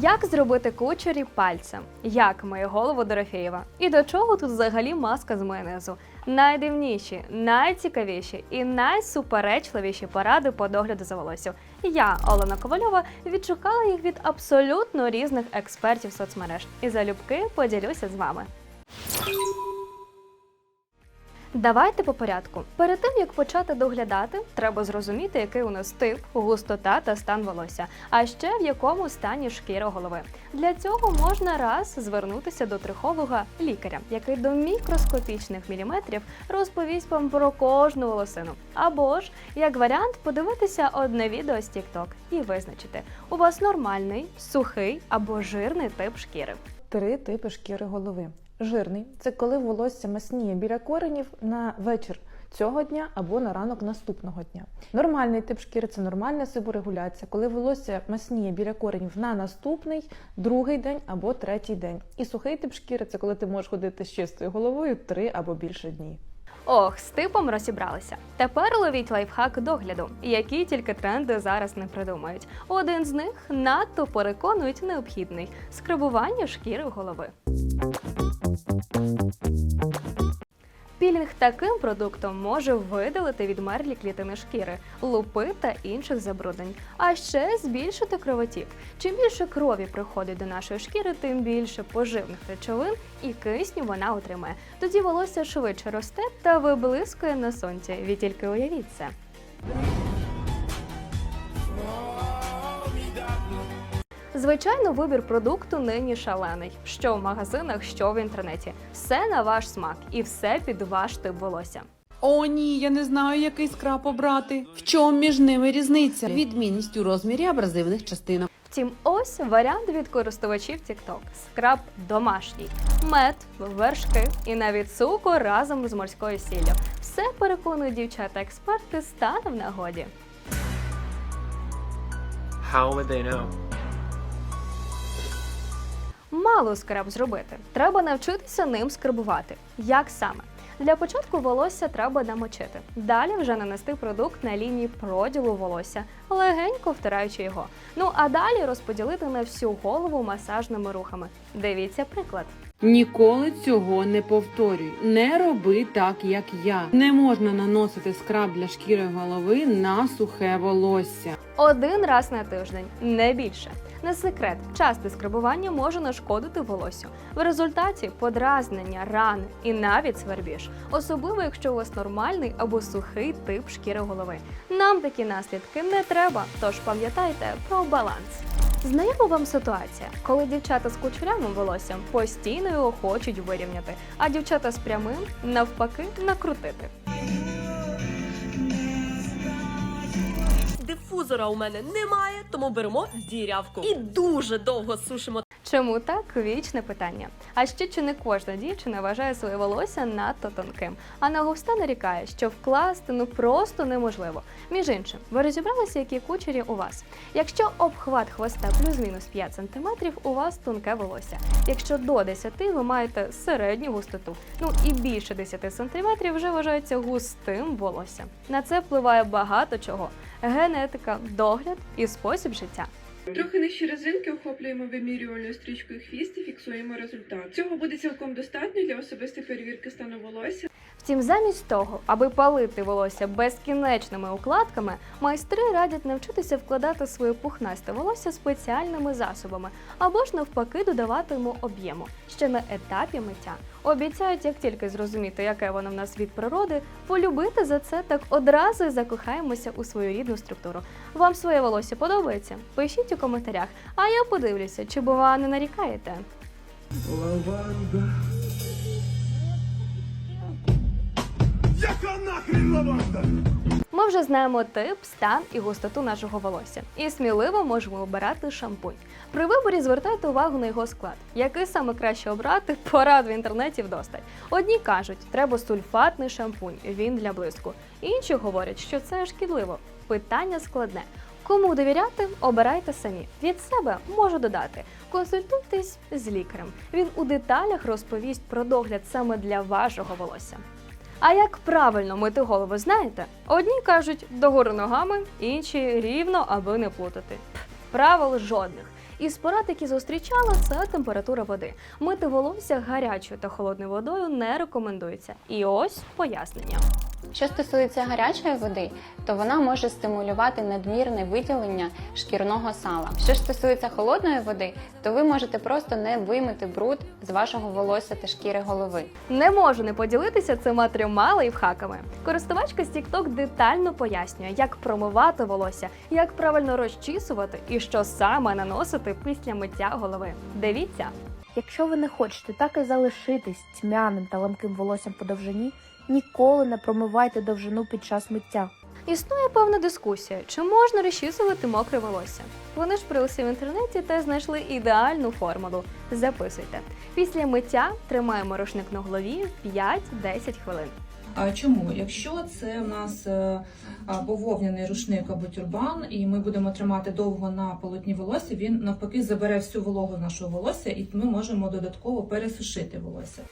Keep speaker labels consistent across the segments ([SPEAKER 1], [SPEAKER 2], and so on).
[SPEAKER 1] Як зробити кучері пальцем? Як моє голову Дорофєєва? І до чого тут взагалі маска з майонезу? Найдивніші, найцікавіші і найсуперечливіші поради по догляду за волоссям. Я, Олена Ковальова, відшукала їх від абсолютно різних експертів соцмереж і залюбки поділюся з вами. Давайте по порядку. Перед тим як почати доглядати, треба зрозуміти, який у нас тип, густота та стан волосся, а ще в якому стані шкіра голови. Для цього можна раз звернутися до трихолога лікаря, який до мікроскопічних міліметрів розповість вам про кожну волосину. Або ж, як варіант, подивитися одне відео з TikTok і визначити, у вас нормальний, сухий або жирний тип шкіри.
[SPEAKER 2] Три типи шкіри голови. Жирний це коли волосся масніє біля коренів на вечір цього дня або на ранок наступного дня. Нормальний тип шкіри це нормальна сиборегуляція, коли волосся масніє біля коренів на наступний, другий день або третій день. І сухий тип шкіри це коли ти можеш ходити з чистою головою три або більше днів.
[SPEAKER 1] Ох, з типом розібралися. Тепер ловіть лайфхак догляду, які тільки тренди зараз не придумають. Один з них надто переконують необхідний скрабування шкіри голови. Пілінг таким продуктом може видалити відмерлі клітини шкіри, лупи та інших забруднень, а ще збільшити кровотік. Чим більше крові приходить до нашої шкіри, тим більше поживних речовин і кисню вона отримає. Тоді волосся швидше росте та виблискує на сонці. Ви тільки уявіть це. Звичайно, вибір продукту нині шалений. Що в магазинах, що в інтернеті. Все на ваш смак і все під ваш тип волосся.
[SPEAKER 3] О, ні, я не знаю, який скраб обрати. В чому між ними різниця? Відмінність у розмірі абразивних частинок.
[SPEAKER 1] Втім, ось варіант від користувачів TikTok. Скраб домашній, мед, вершки і навіть цукор разом з морською сіллю. Все переконують дівчата-експерти стане в нагоді.
[SPEAKER 4] How would they know?
[SPEAKER 1] Мало скраб зробити. Треба навчитися ним скрабувати. Як саме? Для початку волосся треба намочити. Далі вже нанести продукт на лінії проділу волосся, легенько втираючи його. Ну а далі розподілити на всю голову масажними рухами. Дивіться приклад.
[SPEAKER 3] Ніколи цього не повторюй. Не роби так, як я. Не можна наносити скраб для шкіри голови на сухе волосся.
[SPEAKER 1] Один раз на тиждень, не більше. Не секрет, часте скрабування може нашкодити волосю. В результаті подразнення, рани і навіть свербіж, особливо якщо у вас нормальний або сухий тип шкіри голови. Нам такі наслідки не треба, тож пам'ятайте про баланс. Знайома вам ситуація, коли дівчата з кучерявим волоссям постійно його хочуть вирівняти, а дівчата з прямим навпаки накрутити.
[SPEAKER 5] Дифузора у мене немає, тому беремо дірявку і дуже довго сушимо.
[SPEAKER 1] Чому так? Вічне питання. А ще чи не кожна дівчина вважає своє волосся надто тонким, а на густа нарікає, що вкласти ну просто неможливо. Між іншим, ви розібралися, які кучері у вас. Якщо обхват хвоста плюс-мінус 5 см, у вас тонке волосся. Якщо до 10 ви маєте середню густоту. Ну і більше 10 см вже вважається густим волоссям. На це впливає багато чого: генетика, догляд і спосіб життя.
[SPEAKER 6] Трохи нижчі резинки охоплюємо вимірювальною стрічкою хвіст і фіксуємо результат. Цього буде цілком достатньо для особистої перевірки стану волосся.
[SPEAKER 1] Втім, замість того, аби палити волосся безкінечними укладками, майстри радять навчитися вкладати своє пухнасте волосся спеціальними засобами або ж навпаки додавати йому об'єму ще на етапі миття. Обіцяють, як тільки зрозуміти, яке воно в нас від природи, полюбити за це так одразу і закохаємося у свою рідну структуру. Вам своє волосся подобається? Пишіть у коментарях, а я подивлюся, чи бува не нарікаєте.
[SPEAKER 4] Лаванда. Яка нахрін лаванда?
[SPEAKER 1] Ми вже знаємо тип, стан і густоту нашого волосся, і сміливо можемо обирати шампунь. При виборі звертайте увагу на його склад. Який саме краще обрати, порад в інтернеті вдосталь. Одні кажуть, треба сульфатний шампунь, він для блиску. Інші говорять, що це шкідливо. Питання складне. Кому довіряти, обирайте самі. Від себе можу додати. Консультуйтесь з лікарем. Він у деталях розповість про догляд саме для вашого волосся. А як правильно мити голову, знаєте? Одні кажуть догори ногами, інші рівно, аби не плутати. Правил жодних. Із порад, які зустрічала, це температура води. Мити волосся гарячою та холодною водою не рекомендується. І ось пояснення.
[SPEAKER 7] Що стосується гарячої води, то вона може стимулювати надмірне виділення шкірного сала. Що ж стосується холодної води, то ви можете просто не вимити бруд з вашого волосся та шкіри голови.
[SPEAKER 1] Не можу не поділитися цими трьома лайфхаками. Користувачка з TikTok детально пояснює, як промивати волосся, як правильно розчісувати і що саме наносити після миття голови. Дивіться.
[SPEAKER 8] Якщо ви не хочете так і залишитись тьмяним та ламким волоссям по довжині, ніколи не промивайте довжину під час миття.
[SPEAKER 1] Існує певна дискусія, чи можна розчісувати мокре волосся. Вони ж прилися в інтернеті та знайшли ідеальну формулу. Записуйте. Після миття тримаємо рушник на голові 5-10 хвилин.
[SPEAKER 9] А чому? Якщо це в нас е, а, рушник або тюрбан, і ми будемо тримати довго на полотні волосся, він навпаки забере всю вологу нашого волосся, і ми можемо додатково пересушити волосся.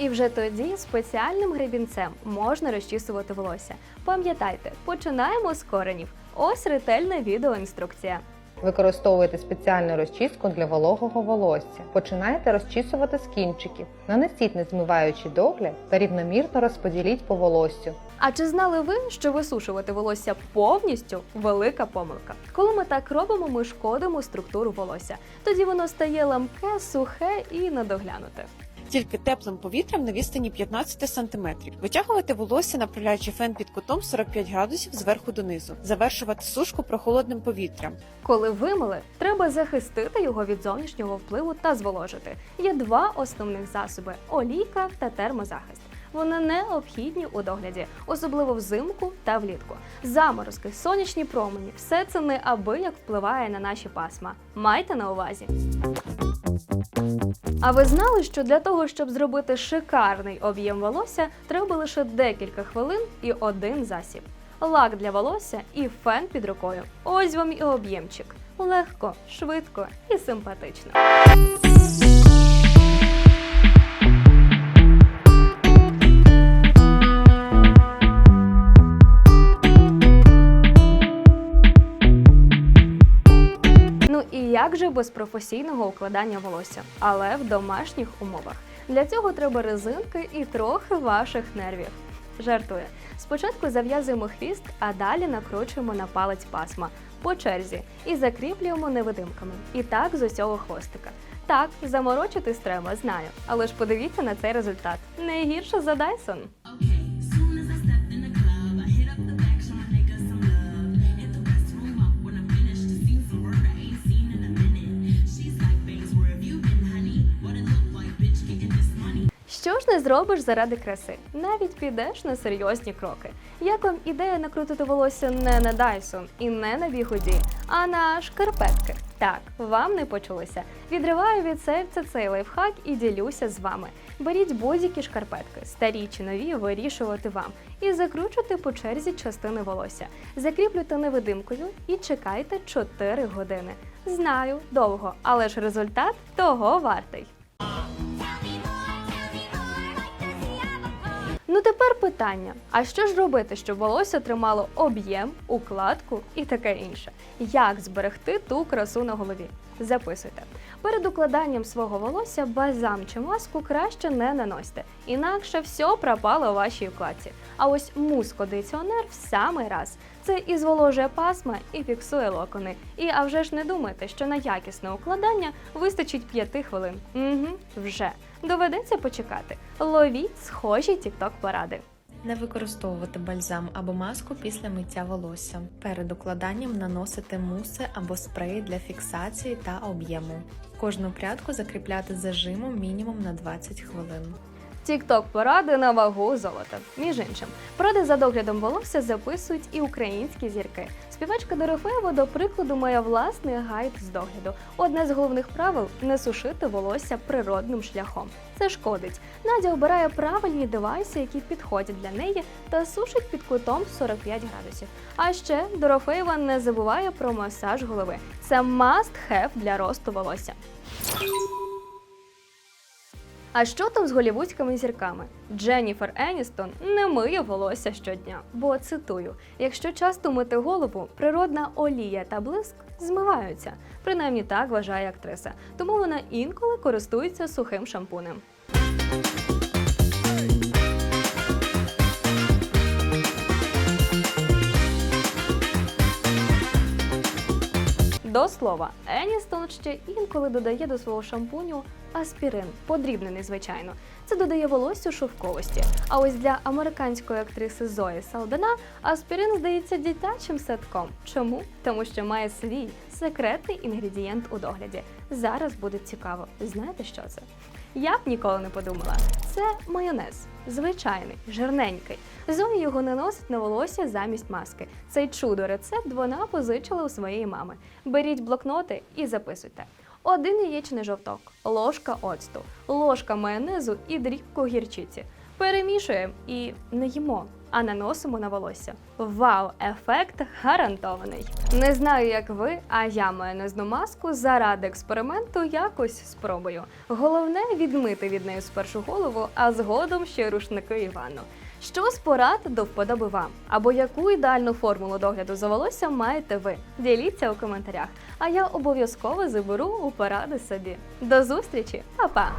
[SPEAKER 1] І вже тоді спеціальним гребінцем можна розчісувати волосся. Пам'ятайте, починаємо з коренів. Ось ретельна відеоінструкція.
[SPEAKER 10] Використовуйте спеціальну розчіску для вологого волосся. Починайте розчісувати з кінчиків. Нанесіть незмиваючий догляд та рівномірно розподіліть по волоссю.
[SPEAKER 1] А чи знали ви, що висушувати волосся повністю велика помилка? Коли ми так робимо, ми шкодимо структуру волосся. Тоді воно стає ламке, сухе і недоглянуте.
[SPEAKER 11] Тільки теплим повітрям на відстані 15 см. Витягувати волосся, направляючи фен під кутом 45 градусів зверху донизу. Завершувати сушку прохолодним повітрям.
[SPEAKER 1] Коли вимили, треба захистити його від зовнішнього впливу та зволожити. Є два основних засоби: олійка та термозахист. Вони необхідні у догляді, особливо взимку та влітку. Заморозки, сонячні промені все це неабияк впливає на наші пасма. Майте на увазі. А ви знали, що для того, щоб зробити шикарний об'єм волосся, треба лише декілька хвилин і один засіб. Лак для волосся і фен під рукою. Ось вам і об'ємчик. Легко, швидко і симпатично. І як же без професійного укладання волосся, але в домашніх умовах. Для цього треба резинки і трохи ваших нервів. Жартує. Спочатку зав'язуємо хвіст, а далі накручуємо на палець пасма по черзі і закріплюємо невидимками. І так з усього хвостика. Так, заморочитись треба, знаю. Але ж подивіться на цей результат. Не гірше за Dyson. Ж не зробиш заради краси? Навіть підеш на серйозні кроки. Як вам ідея накрутити волосся не на Dyson і не на бігуді, а на шкарпетки? Так, вам не почулося. Відриваю від серця цей лайфхак і ділюся з вами. Беріть будь-які шкарпетки, старі чи нові, вирішувати вам, і закручуйте по черзі частини волосся. Закріплюйте невидимкою і чекайте 4 години. Знаю, довго, але ж результат того вартий. Ну тепер питання: а що ж робити, щоб волосся тримало об'єм, укладку і таке інше? Як зберегти ту красу на голові? Записуйте. Перед укладанням свого волосся бальзам чи маску краще не наносьте, інакше все пропало у вашій укладці. А ось мус-кондиціонер в самий раз. Це і зволожує пасма, і фіксує локони. І а вже ж не думайте, що на якісне укладання вистачить 5 хвилин. Угу, вже доведеться почекати. Ловіть схожі тікток поради.
[SPEAKER 12] Не використовувати бальзам або маску після миття волосся. Перед укладанням наносити муси або спреї для фіксації та об'єму. Кожну прядку закріпляти зажимом мінімум на 20 хвилин.
[SPEAKER 1] Тікток поради на вагу золота. Між іншим, поради за доглядом волосся записують і українські зірки. Співачка Дорофеєва, до прикладу, має власний гайд з догляду. Одне з головних правил не сушити волосся природним шляхом. Це шкодить. Надя обирає правильні девайси, які підходять для неї, та сушить під кутом 45 градусів. А ще Дорофеєва не забуває про масаж голови. Це must have для росту волосся. А що там з голівудськими зірками? Дженніфер Еністон не миє волосся щодня. Бо цитую: якщо часто мити голову, природна олія та блиск змиваються. Принаймні так вважає актриса. Тому вона інколи користується сухим шампунем. До слова, Еністон ще інколи додає до свого шампуню аспірин, подрібнений, звичайно. Це додає волоссю шовковості. А ось для американської актриси Зої Салдана аспірин здається дитячим садком. Чому? Тому що має свій секретний інгредієнт у догляді. Зараз буде цікаво. Знаєте, що це? Я б ніколи не подумала. Це майонез, звичайний, жирненький. Зоя його наносить на волосся замість маски. Цей чудо рецепт вона позичила у своєї мами. Беріть блокноти і записуйте. Один яєчний жовток, ложка оцту, ложка майонезу і дрібку гірчиці. Перемішуємо і не їмо, а наносимо на волосся. Вау, ефект гарантований. Не знаю, як ви, а я майонезну маску заради експерименту якось спробую. Головне відмити від неї спершу голову, а згодом ще рушники і ванну. Що з порад до вподоби вам? Або яку ідеальну формулу догляду за волоссям маєте ви? Діліться у коментарях, а я обов'язково заберу у поради собі. До зустрічі, Па-па!